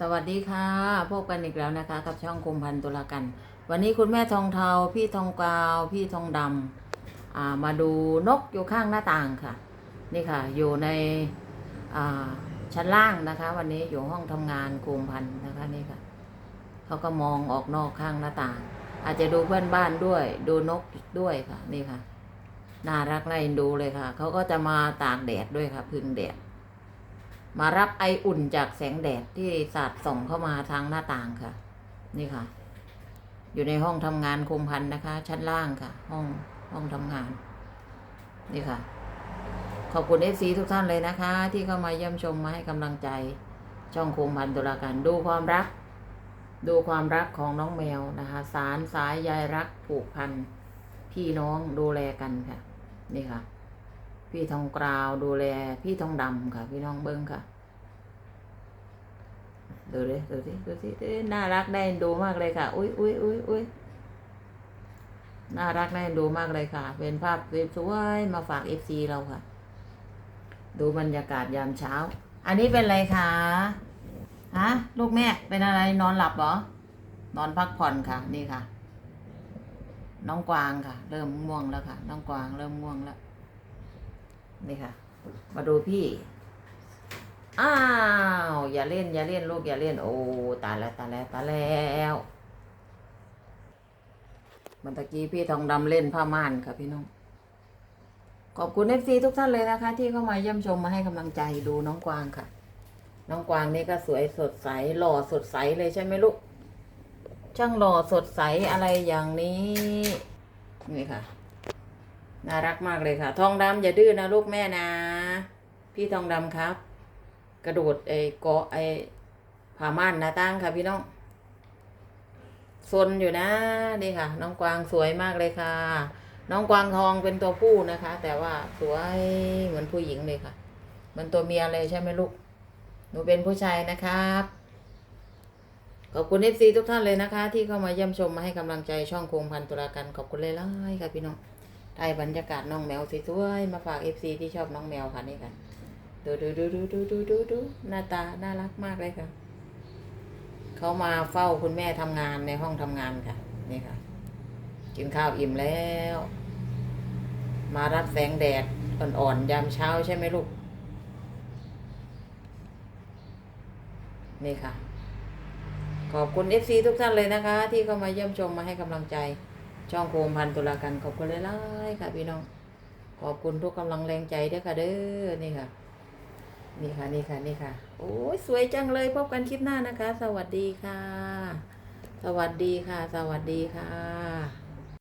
สวัสดีค่ะ พบกันอีกแล้วนะคะ กับช่องคุมพันตุลากัน วันนี้คุณแม่ทองเทา พี่ทองกาว พี่ทองดำมาดูนกอยู่ข้างหน้าต่างค่ะ นี่ค่ะ อยู่ในชั้นล่างนะคะ วันนี้อยู่ห้องทำงานคุมพันธุนะคะนี่ค่ะเขาก็มองออกนอกข้างหน้าต่าง อาจจะดูเพื่อนบ้านด้วย ดูนกด้วยค่ะ นี่ค่ะ น่ารักน่าเอ็นดูเลยค่ะ เขาก็จะมาตากแดดด้วยค่ะ พึ่งแดด มารับไออุ่นจากแสงแดดที่สาดส่องเข้ามาทางหน้าต่างค่ะ นี่ค่ะ อยู่ในห้องทำงานคุมพันนะคะ ชั้นล่างค่ะ ห้องห้องทำงาน นี่ค่ะ ขอบคุณเอฟซีทุกท่านเลยนะคะ ที่เข้ามาเยี่ยมชมมาให้กำลังใจ ช่องคุมพันตุลาการดูความรัก ดูความรักของน้องแมวนะคะ สารสายใยรักผูกพันพี่น้องดูแลกันค่ะ นี่ค่ะ พี่ทองกราวดูแล พี่ทองดำค่ะ พี่น้องเบิ้งค่ะ ดูดิดูดิดูสิดูดิน่ารักได้ดูมากเลยค่ะ อุ้ยอุ้ยอุ้ยอุ้ยน่ารักได้ดูมากเลยค่ะ เป็นภาพสวยๆมาฝากเอฟซีเราค่ะ ดูบรรยากาศยามเช้า อันนี้เป็นอะไรคะฮะลูกแม่เป็นอะไรนอนหลับเหรอนอนพักผ่อนค่ะ นี่ค่ะ น้องกวางค่ะ เริ่มง่วงแล้วค่ะ น้องกวางเริ่มง่วงแล้ว นี่ค่ะ มาดูพี่ อ้าว อย่าเล่น อย่าเล่นลูกอย่าเล่น โอ้ ตายแล้วตายแล้วตายแล้วเมื่อกี้พี่ทองดำเล่นผ้าม่านค่ะพี่น้อง ขอบคุณเอฟซีทุกท่านเลยนะคะ ที่เข้ามาเยี่ยมชมมาให้กำลังใจดูน้องกวางค่ะ น้องกวางนี่ก็สวยสดใสหล่อสดใสเลยใช่ไหมลูก ช่างหล่อสดใสอะไรอย่างนี้ นี่ค่ะ น่ารักมากเลยค่ะ ทองดำอย่าดื้อนะลูกแม่นะ พี่ทองดำครับ กระโดดไอ้เกาะไอ้ผ้าม่านหน้าต่างค่ะพี่น้องซนอยู่นะนี่ค่ะ น้องกวางสวยมากเลยค่ะ น้องกวางทองเป็นตัวผู้นะคะ แต่ว่าสวยเหมือนผู้หญิงเลยค่ะเหมันตัวเมียเลยใช่ไหมลูกหนูเป็นผู้ชายนะครับขอบคุณเอฟซีทุกท่านเลยนะคะ ที่เข้ามาเยี่ยมชมมาให้กำลังใจช่องโคงพันตุลากันขอบคุณเลยล่ค่ะพี่น้อง ได้บรรยากาศน้องแมวสวยๆมาฝากเอฟซีที่ชอบน้องแมวค่ะนี่กันดูดูดูดูดูดูดูดูหน้าตาน่ารักมากเลยค่ะเขามาเฝ้าคุณแม่ทำงานในห้องทำงานค่ะนี่ค่ะ กินข้าวอิ่มแล้ว มารับแสงแดดอ่อนๆยามเช้าใช่ไหมลูก นี่ค่ะ ขอบคุณ FC ทุกท่านเลยนะคะ ที่เข้ามาเยี่ยมชมมาให้กำลังใจ ช่องโคมพันตุลากันขอบคุณเลยล่ค่ะ พี่น้อง ขอบคุณทุกกำลังแรงใจด้วยค่ะเด้อนี่ค่ะ นี่ค่ะนี่ค่ะนี่ค่ะ โอ้ยสวยจังเลยพบกันคลิปหน้านะคะ สวัสดีค่ะ สวัสดีค่ะ สวัสดีค่ะ